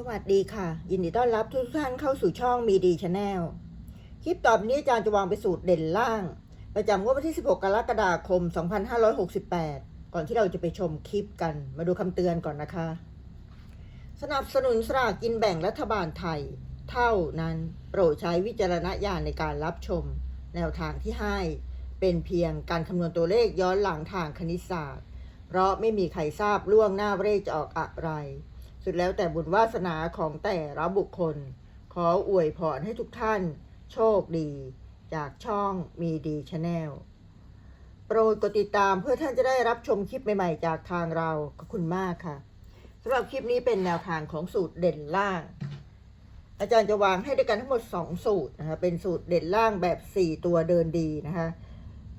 สวัสดีค่ะ ยินดีต้อนรับทุกท่านเข้าสู่ช่องมีดีชาแนลคลิปต่อไปนี้อาจารย์จะวางไปสูตรเด่นล่าง ประจำงวดวันที่ 16 กรกฎาคม 2568 ก่อนที่เราจะไปชมคลิปกัน มาดูคำเตือนก่อนนะคะ สนับสนุนสลากกินแบ่งรัฐบาลไทย เท่านั้นโปรดใช้วิจารณญาณในการรับชม แนวทางที่ให้ เป็นเพียงการคำนวณตัวเลขย้อนหลังทางคณิตศาสตร์ เพราะไม่มีใครทราบล่วงหน้าว่าเลขจะออกอะไร สุดแล้วแต่บุญวาสนาของแต่ละบุคคล ขออวยพรให้ทุกท่าน โชคดี จากช่องมีดีชาแนลโปรดกดติดตามเพื่อท่านจะได้รับชมคลิปใหม่ๆ จากทางเราขอบคุณมากค่ะสำหรับคลิปนี้เป็นแนวทางของสูตรเด่นล่าง อาจารย์จะวางให้ด้วยกันทั้งหมด 2 สูตรนะคะเป็นสูตรเด่นล่างแบบ 4 ตัวเดินดีนะคะ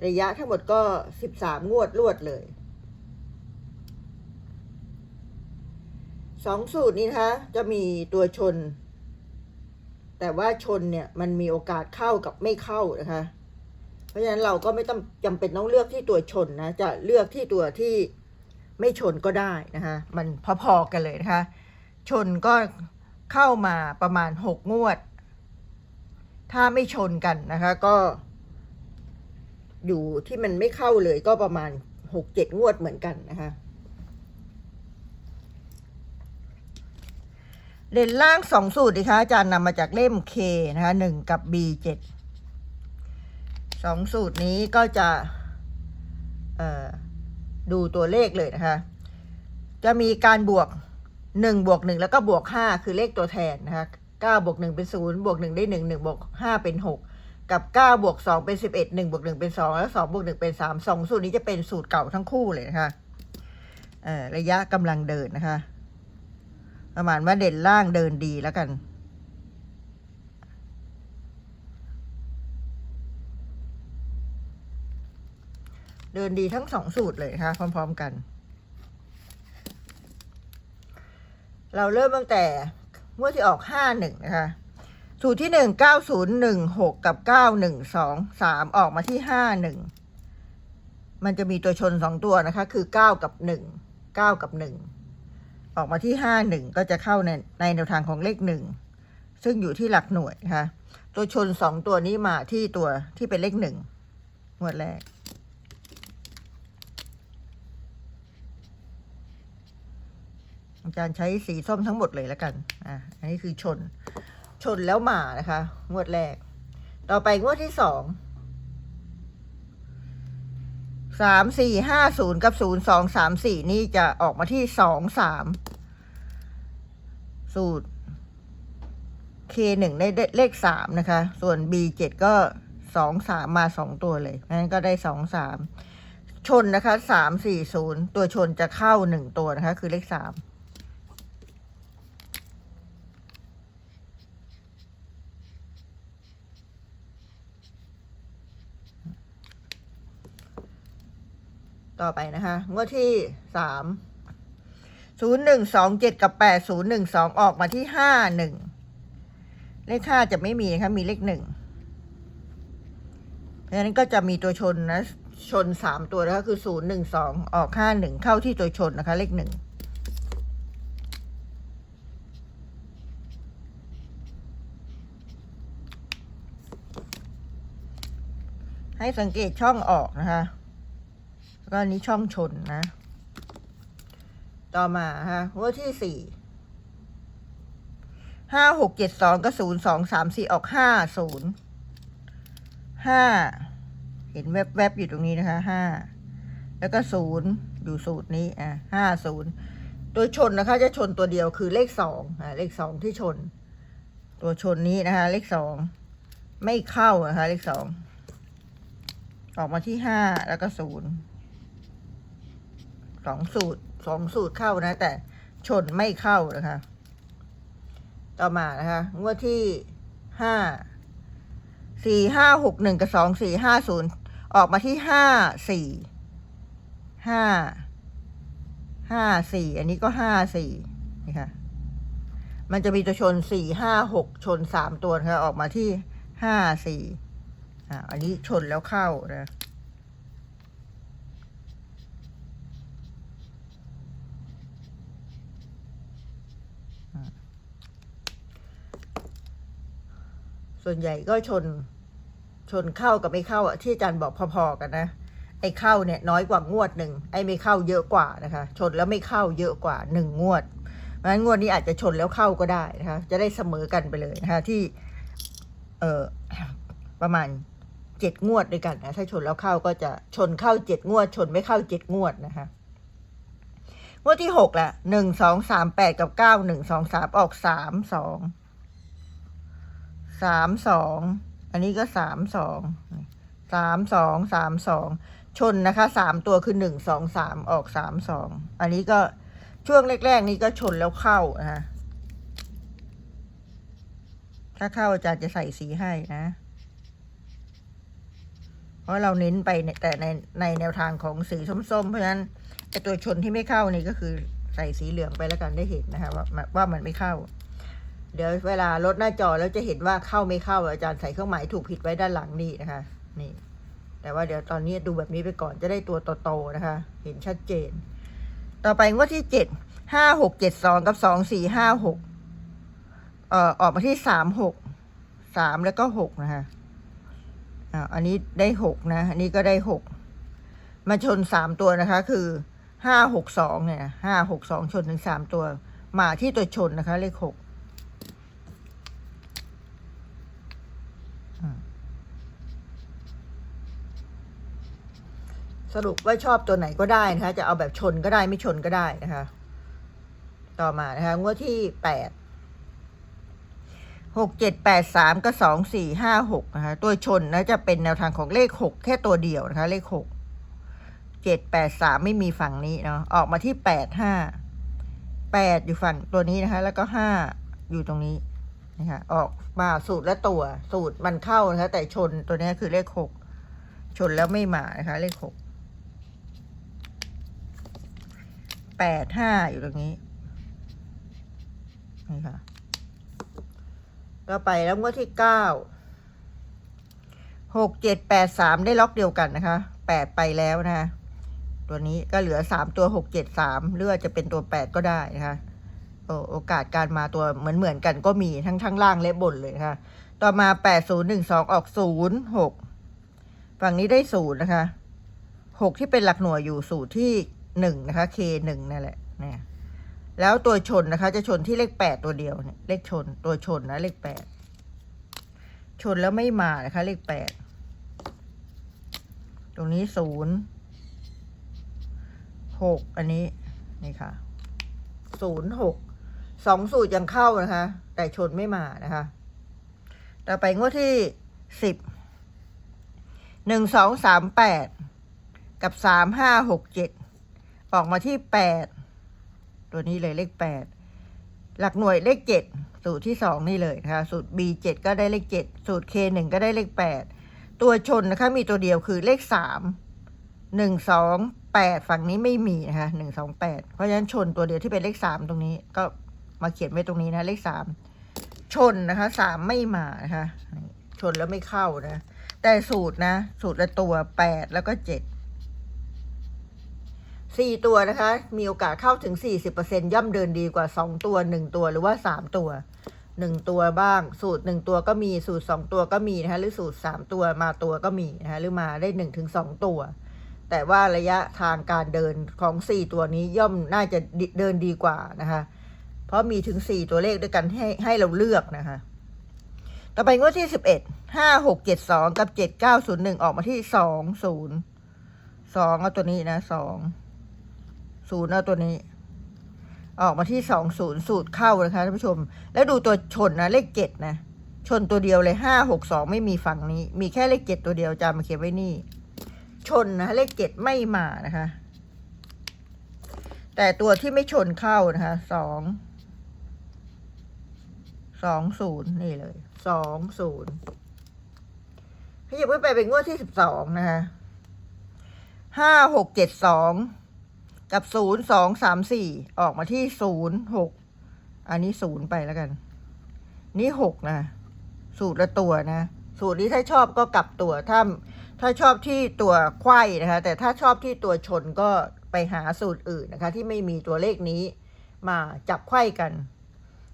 ระยะทั้งหมดก็ 13 งวดรวดเลย สองสูตรนี้นะคะ จะมีตัวชน แต่ว่าชนเนี่ยมันมีโอกาสเข้ากับไม่เข้านะคะ เพราะฉะนั้นเราก็ไม่ต้องจำเป็นต้องเลือกที่ตัวชนนะ จะเลือกที่ตัวที่ไม่ชนก็ได้นะคะ มันพอๆกันเลยนะคะ ชนก็เข้ามาประมาณหกงวด ถ้าไม่ชนกันนะคะ ก็ อยู่ที่มันไม่เข้าเลยก็ประมาณหกเจ็ดงวดเหมือนกันนะคะ เด่นล่างสองสูตรนะคะอาจารย์นำมาจากเล่ม K นะคะหนึ่งกับ B เจ็ดสองสูตรนี้ก็จะดูตัวเลขเลยนะคะ จะมีการบวกหนึ่งบวกหนึ่งแล้วก็บวกห้าคือเลขตัวแทนนะคะเก้าบวกหนึ่งเป็นศูนย์บวกหนึ่งได้หนึ่งหนึ่งบวกห้าเป็นหกกับเก้าบวกสองเป็นสิบเอ็ดหนึ่งบวกหนึ่งเป็นสองแล้วสองบวกหนึ่งเป็นสามสองสูตรนี้จะเป็นสูตรเก่าทั้งคู่เลยนะคะระยะกำลังเดินนะคะ ประมาณว่าเด่นล่างเดินดีแล้วกัน เดินดีทั้งสองสูตรเลยนะคะพร้อม ๆกัน เราเริ่มตั้งแต่งวดที่ออกห้าหนึ่งนะคะ สูตรที่หนึ่งเก้าศูนย์หนึ่งหกกับเก้าหนึ่งสองสามออกมาที่ห้าหนึ่งมันจะมีตัวชนสองตัวนะคะ คือเก้ากับหนึ่งเก้ากับหนึ่ง ออกมาที่ห้าหนึ่งก็จะเข้าในในแนวทางของเลขหนึ่งซึ่งอยู่ที่หลักหน่วยนะคะตัวชนสองตัวนี้มาที่ตัวที่เป็นเลขหนึ่งงวดแรก อาจารย์ใช้สีส้มทั้งหมดเลยแล้วกัน อะ อันนี้คือชน ชนแล้วมานะคะ งวดแรก ต่อไปงวดที่สอง สามสี่ห้าศูนย์กับศูนย์สองสามสี่นี่จะออกมาที่สองสามสูตร K หนึ่งได้เลขสามนะคะ ส่วน B เจ็ดก็สองสามมาสองตัวเลยนั้นก็ได้สองสามชนนะคะสามสี่ศูนย์ตัวชนจะเข้าหนึ่งตัวนะคะ คือเลขสาม ต่อไปนะคะ งวดที่สามศูนย์หนึ่งสองเจ็ดกับแปดศูนย์หนึ่งสองออกมาที่ห้าหนึ่งเลขห้าจะไม่มีนะคะมีเลขหนึ่งเพราะฉะนั้นก็จะมีตัวชนนะชนสามตัวนะคะคือศูนย์หนึ่งสองออกห้าหนึ่งเข้าที่ตัวชนนะคะ เลขหนึ่งให้สังเกตช่องออกนะคะ แล้วก็อันนี้ช่องชนนะ ต่อมาฮะงวดที่สี่ห้าหกเจ็ดสองก็ศูนย์สองสามสี่ออกห้าศูนย์ห้าเห็นแวบๆอยู่ตรงนี้นะคะห้าแล้วก็ศูนย์อยู่สูตรนี้อะห้าศูนย์ตัวชนนะคะ จะชนตัวเดียวคือเลขสองอะเลขสองที่ชน ตัวชนนี้นะคะ เลขสองไม่เข้านะคะ เลขสองออกมาที่ห้าแล้วก็ศูนย์ สองสูตรสองสูตรเข้านะ แต่ชนไม่เข้านะคะ ต่อมานะคะ งวดที่ห้าสี่ห้าหกหนึ่งกับสองสี่ห้าศูนย์ออกมาที่ห้าสี่ห้าห้าสี่อันนี้ก็ห้าสี่นี่ค่ะมันจะมีตัวชนสี่ห้าหกชนสามตัวนะคะออกมาที่ห้าสี่อ่าอันนี้ชนแล้วเข้านะ ส่วนใหญ่ก็ชนชนเข้ากับไม่เข้าที่อาจารย์บอกพอๆกันนะ ไอ้เข้าเนี่ยน้อยกว่างวดหนึ่งไอ้ไม่เข้าเยอะกว่านะคะ ชนแล้วไม่เข้าเยอะกว่าหนึ่งงวดเพราะฉะนั้นงวดนี้อาจจะชนแล้วเข้าก็ได้นะคะ จะได้เสมอกันไปเลยนะคะที่ เออประมาณเจ็ดงวดด้วยกันนะถ้าชนแล้วเข้าก็จะชนเข้าเจ็ดงวด ชนไม่เข้าเจ็ดงวดนะคะงวดที่หกละหนึ่งสองสามแปดกับเก้าหนึ่งสองสามออกสามสอง สามสองอันนี้ก็สามสองสามสองสามสองชนนะคะสามตัวคือหนึ่งสองสามออกสามสองอันนี้ก็ช่วงแรกๆนี้ก็ชนแล้วเข้านะคะถ้าเข้าอาจารย์จะใส่สีให้นะ เพราะเราเน้นไปในแต่ในในแนวทางของสีส้มๆ เพราะฉะนั้นไอตัวชนที่ไม่เข้านี่ก็คือใส่สีเหลืองไปแล้วกันได้เห็นนะคะว่าว่ามันไม่เข้า เดี๋ยวเวลาลดหน้าจอแล้วจะเห็นว่าเข้าไม่เข้าอาจารย์ใส่เครื่องหมายถูกผิดไว้ด้านหลังนี่นะคะ นี่ แต่ว่าเดี๋ยวตอนนี้ดูแบบนี้ไปก่อนจะได้ตัวโตๆนะคะ เห็นชัดเจน ต่อไปงวดที่เจ็ดห้าหกเจ็ดสองกับสองสี่ห้าหกเอ่อออกมาที่สามหกสามแล้วก็หกนะคะอ่าอันนี้ได้หกนะ อันนี้ก็ได้หกมาชนสามตัวนะคะ คือห้าหกสองเนี่ยห้าหกสองชนถึงสามตัว มาที่ตัวชนนะคะ เลขหก สรุปว่าชอบตัวไหนก็ได้นะคะ จะเอาแบบชนก็ได้ไม่ชนก็ได้นะคะ ต่อมานะคะ งวดที่แปดหกเจ็ดแปดสามก็สองสี่ห้าหกนะคะ ตัวชนนะจะเป็นแนวทางของเลขหกแค่ตัวเดียวนะคะ เลขหกเจ็ดแปดสามไม่มีฝั่งนี้เนาะออกมาที่แปดห้าแปดอยู่ฝั่งตัวนี้นะคะ แล้วก็ห้าอยู่ตรงนี้นะคะออกมาสูตรและตัวสูตรมันเข้านะคะแต่ชนตัวนี้คือเลขหกชนแล้วไม่มานะคะเลขหก แปดห้าอยู่ตรงนี้ นี่ค่ะ ก็ไปแล้วงวดที่เก้าหกเจ็ดแปดสามได้ล็อกเดียวกันนะคะแปดไปแล้วนะคะตัวนี้ก็เหลือสามตัวหกเจ็ดสามหรือว่าจะเป็นตัวแปดก็ได้นะคะโอโอกาสการมาตัวเหมือนเหมือนกันก็มีทั้งทั้งล่างและบนเลยนะคะต่อมาแปดศูนย์หนึ่งสองออกศูนย์หกฝั่งนี้ได้ศูนย์นะคะหกที่เป็นหลักหน่วยอยู่สูตรที่ หนึ่งนะคะ K หนึ่งนั่นแหละเนี่ยแล้วตัวชนนะคะ จะชนที่เลขแปดตัวเดียวเนี่ยเลขชนตัวชนนะเลขแปดชนแล้วไม่มานะคะ เลขแปดตรงนี้ศูนย์หกอันนี้นี่ค่ะศูนย์หกสองสูตรยังเข้านะคะ แต่ชนไม่มานะคะต่อไปงวดที่สิบหนึ่งสองสามแปดกับสามห้าหกเจ็ด ออกมาที่แปดตัวนี้เลยเลขแปดหลักหน่วยเลขเจ็ดสูตรที่สองนี่เลยนะคะสูตร B เจ็ดก็ได้เลขเจ็ดสูตร K หนึ่งก็ได้เลขแปดตัวชนนะคะมีตัวเดียวคือเลขสามหนึ่งสองแปดฝั่งนี้ไม่มีนะคะหนึ่งสองแปดเพราะฉะนั้นชนตัวเดียวที่เป็นเลขสามตรงนี้ ก็มาเขียนไว้ตรงนี้นะเลขสามชนนะคะสามไม่มานะคะชนแล้วไม่เข้านะ แต่สูตรนะ สูตรละตัวแปดแล้วก็เจ็ด สี่ตัวนะคะ มีโอกาสเข้าถึงสี่สิบเปอร์เซ็นย่อมเดินดีกว่าสองตัวหนึ่งตัวหรือว่าสามตัวหนึ่งตัวบ้าง สูตรหนึ่งตัวก็มีสูตรสองตัวก็มีนะคะหรือสูตรสามตัวมาตัวก็มีนะคะหรือมาได้หนึ่งถึงสองตัว แต่ว่าระยะทางการเดินของสี่ตัวนี้ย่อมน่าจะเดินดีกว่านะคะเพราะมีถึงสี่ตัวเลขด้วยกันให้ให้เราเลือกนะคะต่อไปงวดที่สิบเอ็ดห้าหกเจ็ดสองกับเจ็ดเก้าศูนย์หนึ่งออกมาที่สองศูนย์สองเอาตัวนี้นะสอง ศูนย์เอาตัวนี้ ออกมาที่สองศูนย์สูตรเข้านะคะท่านผู้ชม แล้วดูตัวชนนะเลขเจ็ดนะ ชนตัวเดียวเลยห้าหกสองไม่มีฝั่งนี้ มีแค่เลขเจ็ดตัวเดียวจามาเขียนไว้นี่ ชนนะเลขเจ็ดไม่มานะคะ แต่ตัวที่ไม่ชนเข้านะคะสองสองศูนย์นี่เลยสองศูนย์ขยับขึ้นไปเป็นงวดที่สิบสองนะคะห้าหกเจ็ดสอง กับศูนย์สองสามสี่ออกมาที่ศูนย์หกอันนี้ศูนย์ไปแล้วกัน นี่หกนะ สูตรละตัวนะ สูตรนี้ถ้าชอบก็กลับตัวถ้าถ้าชอบที่ตัวไขว้นะคะ แต่ถ้าชอบที่ตัวชนก็ไปหาสูตรอื่นนะคะ ที่ไม่มีตัวเลขนี้มาจับไขว้กัน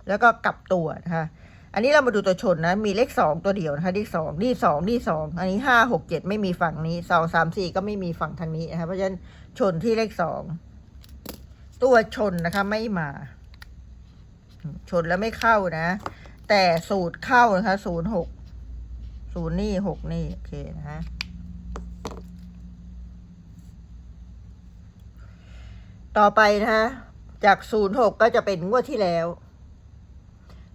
แล้วก็กลับตัวนะคะ อันนี้เรามาดูตัวชนนะ มีเลขสองตัวเดียวนะคะเลขสองนี่สองนี่สองอันนี้ห้าหกเจ็ดไม่มีฝั่งนี้สองสามสี่ก็ไม่มีฝั่งทางนี้นะคะเพราะฉะนั้นชนที่เลขสองตัวชนนะคะไม่มา ชนแล้วไม่เข้านะ แต่สูตรเข้านะคะศูนย์หกศูนย์นี่หกนี่โอเคนะฮะต่อไปนะคะจากศูนย์หกก็จะเป็นงวดที่แล้ว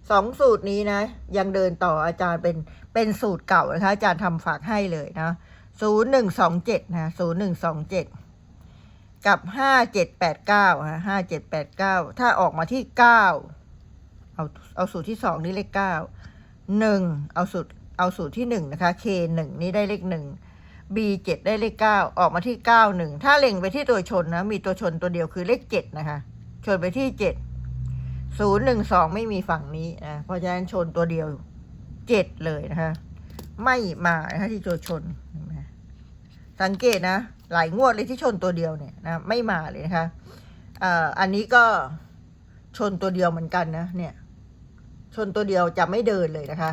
สองสูตรนี้นะ ยังเดินต่ออาจารย์เป็นเป็นสูตรเก่านะคะ อาจารย์ทำฝากให้เลยนะศูนย์หนึ่งสองเจ็ดนะศูนย์หนึ่งสองเจ็ดกับห้าเจ็ดแปดเก้าฮะห้าเจ็ดแปดเก้าถ้าออกมาที่เก้าเอาเอาสูตรที่สองนี่เลขเก้าหนึ่งเอาสูตรเอาสูตรที่หนึ่งนะคะ K หนึ่งนี่ได้เลขหนึ่ง B เจ็ดได้เลขเก้าออกมาที่เก้าหนึ่งถ้าเล็งไปที่ตัวชนนะ มีตัวชนตัวเดียวคือเลขเจ็ดนะคะ ชนไปที่เจ็ด ศูนย์หนึ่งสองไม่มีฝั่งนี้นะเพราะฉะนั้นชนตัวเดียวเจ็ดเลยนะคะไม่มานะคะที่ตัวชนสังเกตนะ หลายงวดเลยที่ชนตัวเดียวเนี่ยนะไม่มาเลยนะคะเอ่ออันนี้ก็ชนตัวเดียวเหมือนกันนะเนี่ย ชนตัวเดียวจะไม่เดินเลยนะคะ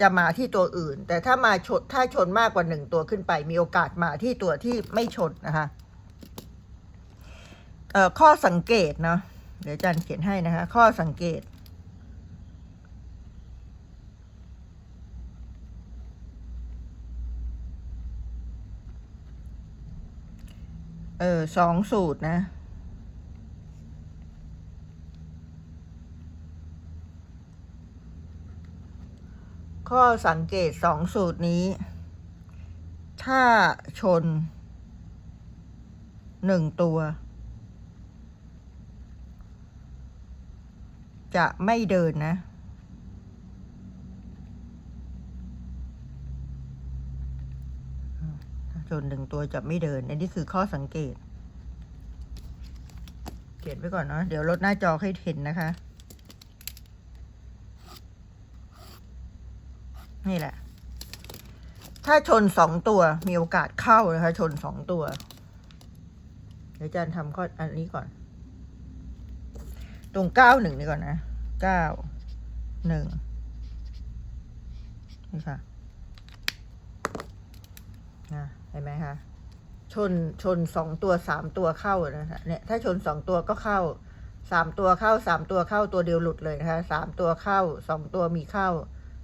จะมาที่ตัวอื่น แต่ถ้ามาชนถ้าชนมากกว่าหนึ่งตัวขึ้นไป มีโอกาสมาที่ตัวที่ไม่ชนนะคะข้อสังเกตเนาะ เดี๋ยวอาจารย์เขียนให้นะคะ ข้อสังเกต เออสองสูตรนะข้อสังเกตสองสูตรนี้ ถ้าชนหนึ่งตัว จะไม่เดินนะจนหนึ่งตัวจะไม่เดิน อันนี้คือข้อสังเกต เขียนไว้ก่อนเนาะ เดี๋ยวลดหน้าจอให้เห็นนะคะ นี่แหละ ถ้าชนสองตัวมีโอกาสเข้านะคะ ชนสองตัว เดี๋ยวอาจารย์ทำข้ออันนี้ก่อน ตรงเก้าหนึ่งนี่ก่อนนะเก้าหนึ่งนี่ค่ะนะเห็นไหมคะชนชนสองตัวสามตัวเข้านะคะเนี่ยถ้าชนสองตัวก็เข้าสามตัวเข้าสามตัวเข้าตัวเดียวหลุดเลยนะคะสามตัวเข้าสองตัวมีเข้า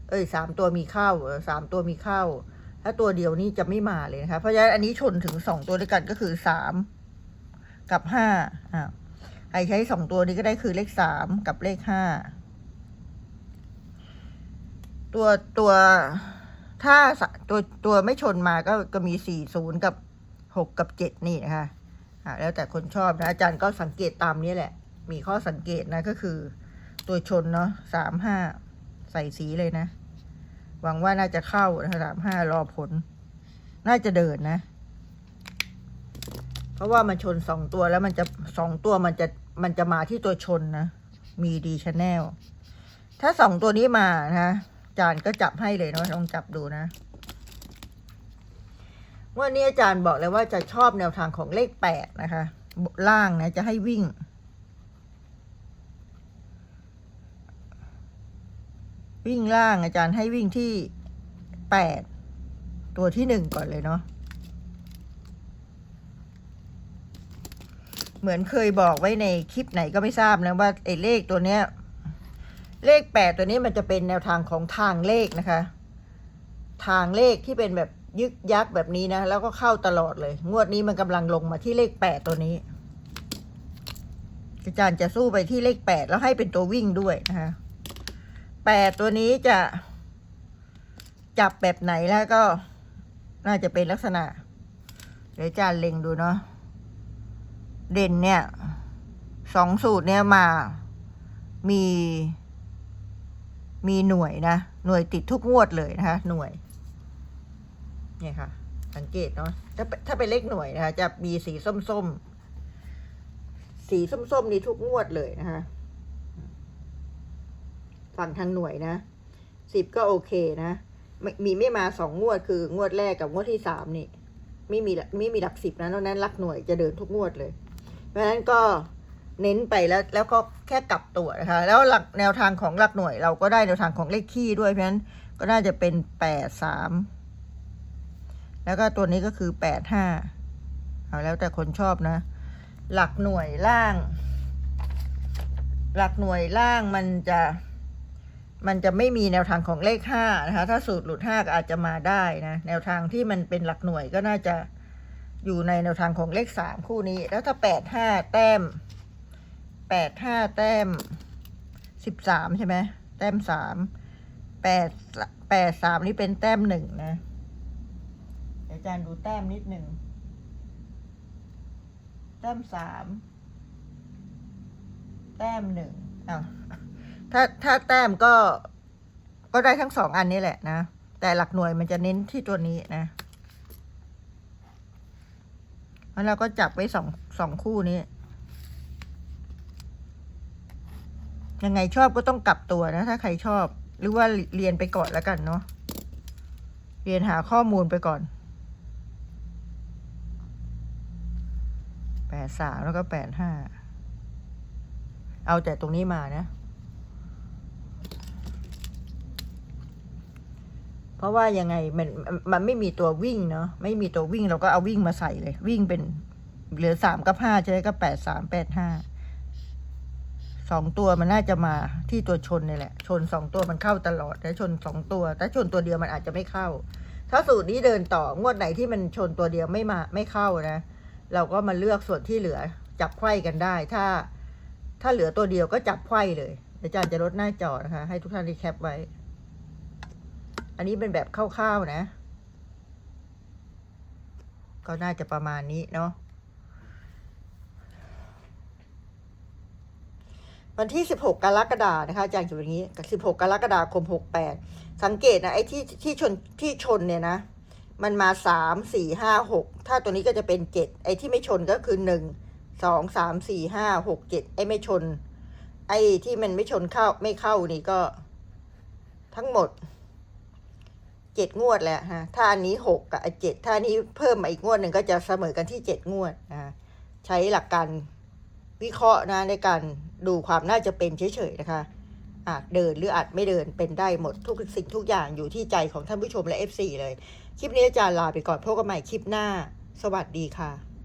เอ้ยสามตัวมีเข้าสามตัวมีเข้า ถ้าตัวเดียวนี่จะไม่มาเลยนะคะเพราะฉะนั้นอันนี้ชนถึงสองตัวด้วยกันก็คือสามกับห้าอ่า รใช้สองตัวนี้ก็ได้คือเลขสามกับเลขห้าตัวตัวถ้าตัวตัวไม่ชนมาก็ก็มีสี่ศูนย์กับหกกับเจ็ดนี่นะคะแล้วแต่คนชอบนะ อาจารย์ก็สังเกตตามนี้แหละ มีข้อสังเกตนะก็คือ ตัวชนเนาะสามห้าใส่สีเลยนะ หวังว่าน่าจะเข้านะสามห้ารอผล น่าจะเดินนะ เพราะว่ามันชนสองตัวแล้วมันจะสองตัวมันจะ มันจะมาที่ตัวชนนะ มีดีชแนล ถ้าสองตัวนี้มานะอาจารย์ก็จับให้เลยเนาะลองจับดูนะวันนี้อาจารย์บอกเลยว่าจะชอบแนวทางของเลขแปดนะคะ ล่างนะจะให้วิ่ง วิ่งล่างอาจารย์ให้วิ่งที่แปดตัวที่หนึ่งก่อนเลยเนาะ เหมือนเคยบอกไว้ในคลิปไหนก็ไม่ทราบนะว่าไอ้เลขตัวเนี้ย เลขแปดตัวนี้มันจะเป็นแนวทางของทางเลขนะคะ ทางเลขที่เป็นแบบยึกยักแบบนี้นะ แล้วก็เข้าตลอดเลย งวดนี้มันกำลังลงมาที่เลขแปดตัวนี้อาจารย์จะสู้ไปที่เลขแปดแล้วให้เป็นตัววิ่งด้วยนะคะแปดตัวนี้จะจับแบบไหนแล้วก็น่าจะเป็นลักษณะ เดี๋ยวอาจารย์เล็งดูเนาะ เด่นเนี่ยสองสูตรเนี่ยมามี มีหน่วยนะ หน่วยติดทุกงวดเลยนะคะ หน่วย เนี่ยค่ะ สังเกตเนาะถ้าเป็นถ้าเป็นเลขหน่วยนะคะ จะมีสีส้มๆ สีส้มๆนี่ทุกงวดเลยนะคะ ฝั่งทางหน่วยนะสิบก็โอเคนะม,มีไม่มาสองงวดคืองวดแรกกับงวดที่สามนี่ ไม่มีไม่มีหลักสิบนะนอกนั้นหลักหน่วยจะเดินทุกงวดเลย ราะฉะนั้นก็เน้นไปแล้วแล้วก็แค่กลับตัวนะคะ แล้วหลักแนวทางของหลักหน่วย เราก็ได้แนวทางของเลขคี่ด้วยเพราะฉะนั้นก็น่าจะเป็นแปดสามแล้วก็ตัวนี้ก็คือแปดห้าเอาแล้วแต่คนชอบนะ หลักหน่วยล่าง หลักหน่วยล่างมันจะมันจะไม่มีแนวทางของเลขห้านะคะ ถ้าสูตรหลุดห้าอาจจะมาได้นะ แนวทางที่มันเป็นหลักหน่วยก็น่าจะ อยู่ในแนวทางของเลขสามคู่นี้ แล้วถ้าแปดห้าแต้มแปดห้าแต้มสิบสามใช่ไหมแต้มสามแปดแปดสามนี่เป็นแต้มหนึ่งนะเดี๋ยวอาจารย์ดูแต้มนิดหนึ่งแต้มสามแต้มหนึ่งอ้าวถ้าถ้าแต้มก็ก็ได้ทั้งสองอันนี้แหละนะ แต่หลักหน่วยมันจะเน้นที่ตัวนี้นะ แล้วเราก็จับไว้สองสองคู่นี้ ยังไงชอบก็ต้องกลับตัวนะ ถ้าใครชอบ หรือว่าเรียนไปก่อนแล้วกันเนาะ เรียนหาข้อมูลไปก่อน แปดสามแล้วก็แปดห้า เอาแต่ตรงนี้มานะ เพ ราะว่ายังไงมันมันไม่มีตัววิ่งเนาะไม่มีตัววิ่งเราก็เอาวิ่งมาใส่เลย วิ่งเป็นเหลือสามกับห้าใช่ไหมก็แปดสามแปดห้าสองตัวมันน่าจะมาที่ตัวชนนี่แหละ ชนสองตัวมันเข้าตลอดแต่ชนสองตัว แต่ชนตัวเดียวมันอาจจะไม่เข้า ถ้าสูตรนี้เดินต่องวดไหนที่มันชนตัวเดียวไม่มาไม่เข้านะ เราก็มาเลือกส่วนที่เหลือจับไขว้กันได้ ถ้า ถ้าเหลือตัวเดียวก็จับไขว้เลยอาจารย์จะลดหน้าจอนะคะ ให้ทุกท่านได้แคปไว้ อันนี้เป็นแบบคร่าวๆนะ ก็น่าจะประมาณนี้เนาะวันที่ 16 กรกฎานะคะอาจารย์เขียนอย่างนี้กับ16 กรกฎาคม 68 สังเกตนะไอ้ที่ที่ชนที่ชนเนี่ยนะ มันมา 3 4 5 6 ถ้าตัวนี้ก็จะเป็น 7 ไอ้ที่ไม่ชนก็คือ 1 2 3 4 5 6 7 ไอ้ไม่ชน ไอ้ที่มันไม่ชนเข้าไม่เข้านี่ก็ ทั้งหมด เจ็ดงวดแล้วฮะถ้าอันนี้หกกับเจ็ดถ้าอันนี้เพิ่มมาอีกงวดหนึ่งก็จะเสมอกันที่เจ็ดงวดนะใช้หลักการวิเคราะห์นะในการดูความน่าจะเป็นเฉยๆนะคะอาจเดินหรืออาจไม่เดินเป็นได้หมดทุกสิ่งทุกอย่างอยู่ที่ใจของท่านผู้ชมและ FC เลย คลิปนี้อาจารย์ลาไปก่อนพบกันใหม่คลิปหน้า สวัสดีค่ะ